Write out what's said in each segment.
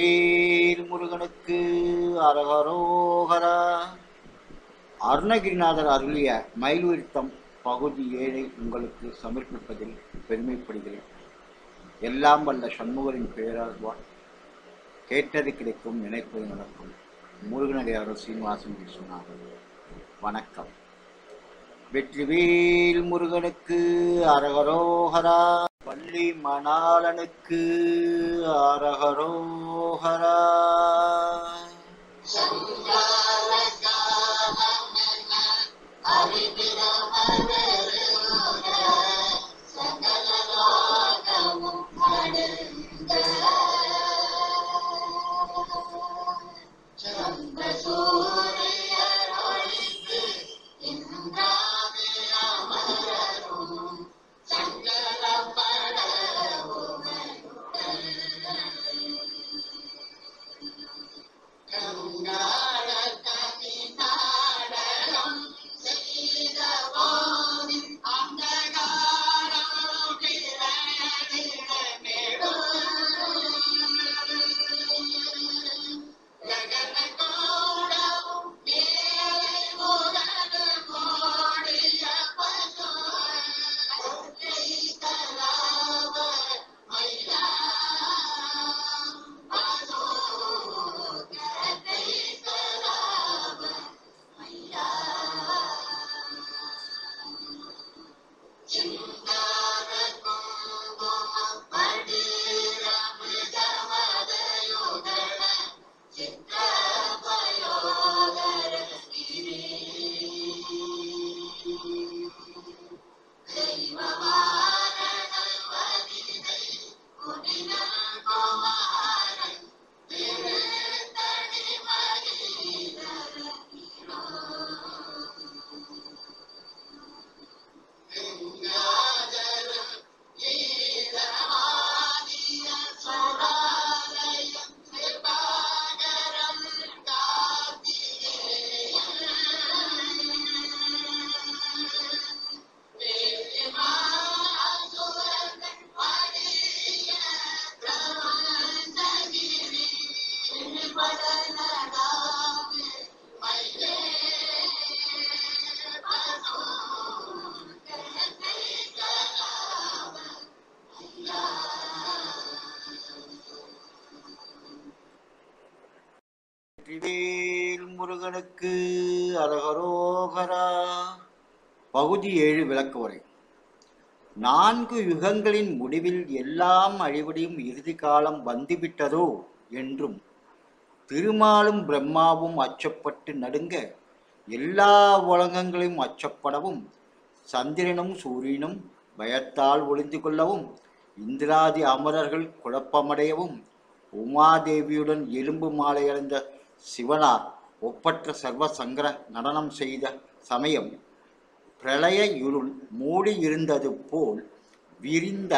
வேல் முருகனுக்கு அரகரோகரா அருணகிரிநாதர் அருளிய மயில்விருத்தம் பகுதி ஏழை உங்களுக்கு சமர்ப்பிப்பதில் பெருமைப்படுகிறேன். எல்லாம் வல்ல சண்முகரின் பேரர்வால் கேட்டது கிடைக்கும் நினைப்பது நடக்கும். முருகனடியாரர் சீனிவாசன் விஸ்வநாதன் வணக்கம். வெற்றிவேல் முருகனுக்கு அரகரோகரா வள்ளி மணாளனுக்கு அரகரோஹரா அரகரோகரா வெற்றிவேல் முருகனுக்கு அரகரோகரா பகுதி ஏழு விளக்க உரை. நான்கு யுகங்களின் முடிவில் எல்லாம் அழிவடையும் இறுதி காலம் வந்துவிட்டதோ என்றும் திருமாலும் பிரம்மாவும் அச்சப்பட்டு நடுங்க எல்லா உலகங்களையும் அச்சப்படவும் சந்திரனும் சூரியனும் பயத்தால் ஒளிந்து கொள்ளவும் இந்திராதி அமரர்கள் குழப்பமடையவும் உமாதேவியுடன் எலும்பு மாலை அடைந்த சிவனார் ஒப்பற்ற சர்வ சங்கர நடனம் செய்த சமயம் பிரளய இருள் மூடியிருந்தது போல் விரிந்த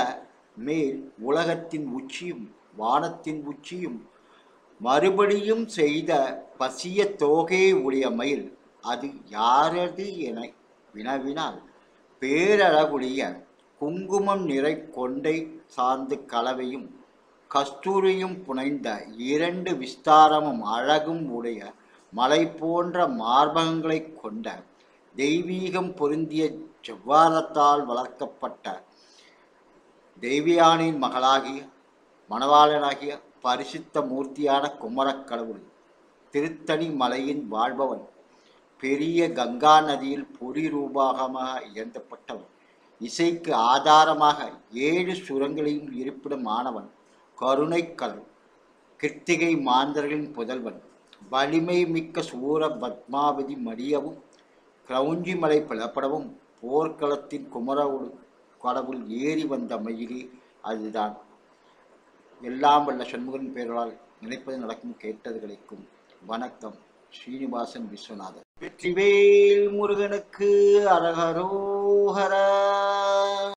மேல் உலகத்தின் உச்சியும் வானத்தின் உச்சியும் மறுபடியும் செய்த பசிய தோகை உடைய மயில் அது யாரது என வினவினால் பேரழகுடைய குங்குமம் நிறை கொண்டை சார்ந்து கலவையும் கஸ்தூரியும் புனைந்த இரண்டு விஸ்தாரமும் அழகும் உடைய மலை போன்ற மார்பகங்களைக் கொண்ட தெய்வீகம் பொருந்திய செவ்வாரத்தால் வளர்க்கப்பட்ட தெய்வியானின் மகளாகிய மணவாளனாகிய பரிசுத்த மூர்த்தியான குமரக் கடவுள் திருத்தணி மலையின் வாழ்பவன் பெரிய கங்கா நதியில் பொறி ரூபாகமாக இயந்தப்பட்டவன் இசைக்கு ஆதாரமாக ஏழு சுரங்களையும் இருப்பிடமானவன். கருணைக்கல் கிருத்திகை மாந்தர்களின் புதல்வன் வலிமை மிக்க சூர பத்மாவதி மடியவும் கிரௌஞ்சி மலை பிளப்படவும் போர்க்களத்தின் குமரவுடு கடவுள் ஏறி வந்த மயிலே அதுதான். எல்லாம் வல்ல சண்முகன் பேரலால் நினைப்பது நடக்கும் கேட்டது கிடைக்கும். வணக்கம் ஸ்ரீனிவாசன் விஸ்வநாதன். வெற்றிவேல் முருகனுக்கு அரகரோகரா.